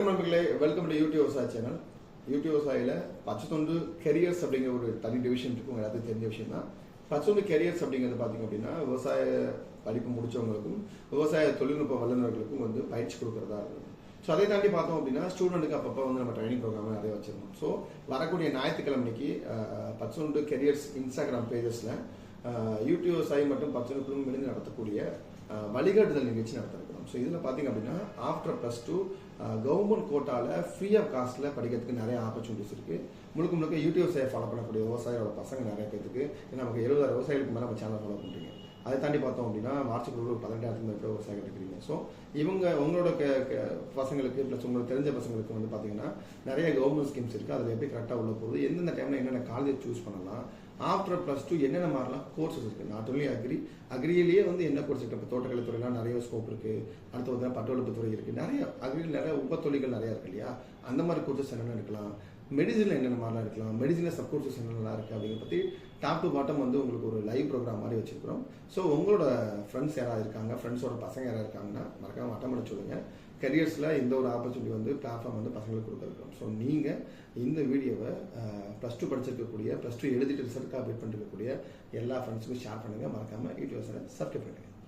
நண்பர்களே welcome to YouTube விவசாய channel YouTube விவசாயில பச்சைத்தொண்டு கெரியர்ஸ் அப்படிங்கிற ஒரு தனி டிவிஷன் இருக்கு எல்லாத்துக்கும் தெரிஞ்ச விஷயம் தான் பச்சைத்தொண்டு கெரியர்ஸ் அப்படிங்கிறது பார்த்தீங்க அப்படின்னா விவசாய படிப்பு முடிச்சவங்களுக்கும் விவசாய தொழில்நுட்ப வல்லுநர்களுக்கும் வந்து பயிற்சி கொடுக்கறதா இருக்கும். ஸோ அதை தாண்டி பார்த்தோம் அப்படின்னா ஸ்டூடெண்ட்டுக்கு அப்பப்போ வந்து நம்ம ட்ரைனிங் ப்ரோக்ராம் நிறைய வச்சிருந்தோம் ஸோ வரக்கூடிய ஞாயிற்றுக்கிழமைக்கு பச்சைத்தொண்டு கெரியர்ஸ் இன்ஸ்டாகிராம் பேஜஸில் யூடியூப் விவசாயி மற்றும் பச்சைத்தொண்டு மிளிந்து நடத்தக்கூடிய வழிகாட்டுதல் நிகழ்ச்சி நடத்திருக்கிறோம் ஸோ இதில் பார்த்தீங்க அப்படின்னா ஆஃப்டர் ப்ளஸ் டூ கவர்மெண்ட் கோட்டாவில் ஃப்ரீ ஆஃப் காஸ்ட்டில் படிக்கிறதுக்கு நிறைய ஆப்பர்ச்சுனிட்டிஸ் இருக்குது முழுக்க முழுக்க யூடியூப் சேவை ஃபாலோ பண்ணக்கூடிய விவசாயிகளோட பசங்க நிறைய பேருக்கு ஏன்னா நமக்கு எழுபதாயிரம் விவசாயிகளுக்கு மேலே நம்ம சேனல் ஃபாலோ பண்ணுறீங்க அதை தாண்டி பார்த்தோம் அப்படின்னா மார்ச்சுக்கு ஒரு பதினெட்டாயிரத்துக்கு மேற்பட்ட விவசாயிகள் இருக்கிறீங்க. ஸோ இவங்க உங்களோட க- பசங்களுக்கு ப்ளஸ் உங்களுக்கு தெரிஞ்ச பசங்களுக்கு வந்து பார்த்தீங்கன்னா நிறைய கவர்மெண்ட் ஸ்கீம்ஸ் இருக்குது அதில் எப்படி கரெக்டாக உள்ள போகுது எந்தெந்த டைமில் என்னென்ன காலேஜ் சூஸ் பண்ணலாம் ஆஃப்டர் ப்ளஸ் டூ என்னென்ன மாதிரிலாம் கோர்சஸ் இருக்குது நான் தொழில் அக்ரி அக்ரியிலேயே வந்து என்ன கோர்ஸ் இருக்குது இப்போ தோட்டக்கலை துறையெல்லாம் நிறைய ஸ்கோப் இருக்குது அடுத்து பார்த்தீங்கன்னா பட்டோலப்பு துறை இருக்குது நிறைய அக்ரியில் நிறைய உபத்தொழில்கள் நிறையா இருக்கு இல்லையா? அந்த மாதிரி கோர்சஸ் என்னென்ன இருக்கலாம் மெடிசனில் என்னென்ன மாதிரிலாம் இருக்கலாம் மெடிசனில் சப் கோர்சஸ் என்னென்னலாம் இருக்குது அப்படிங்கிற பற்றி டாப் டு பாட்டம் வந்து உங்களுக்கு ஒரு லைவ் ப்ரோக்ராம் மாதிரி வச்சுருக்கிறோம். ஸோ உங்களோட ஃப்ரெண்ட்ஸ் யாராவது இருக்காங்க? ஃப்ரெண்ட்ஸோட பசங்க யாராவது இருக்காங்கன்னா மறக்காம அட்டன் பண்ண சொல்லுங்க. கரியர்ஸில் இந்த ஒரு ஆப்பர்ச்சுனிட்டி வந்து பிளாட்ஃபார்ம் வந்து பசங்களுக்கு கொடுத்துருக்கோம். ஸோ நீங்கள் இந்த வீடியோவை ப்ளஸ் டூ படிச்சிருக்கக்கூடிய ப்ளஸ் டூ எழுதிட்டு ரிசல்ட் அப்டேட் பண்ணிருக்கக்கூடிய எல்லா ஃப்ரெண்ட்ஸுக்கும் ஷேர் பண்ணுங்கள் மறக்காமல் யூடியூப் சப்ஸ்கிரைப் பண்ணுங்கள்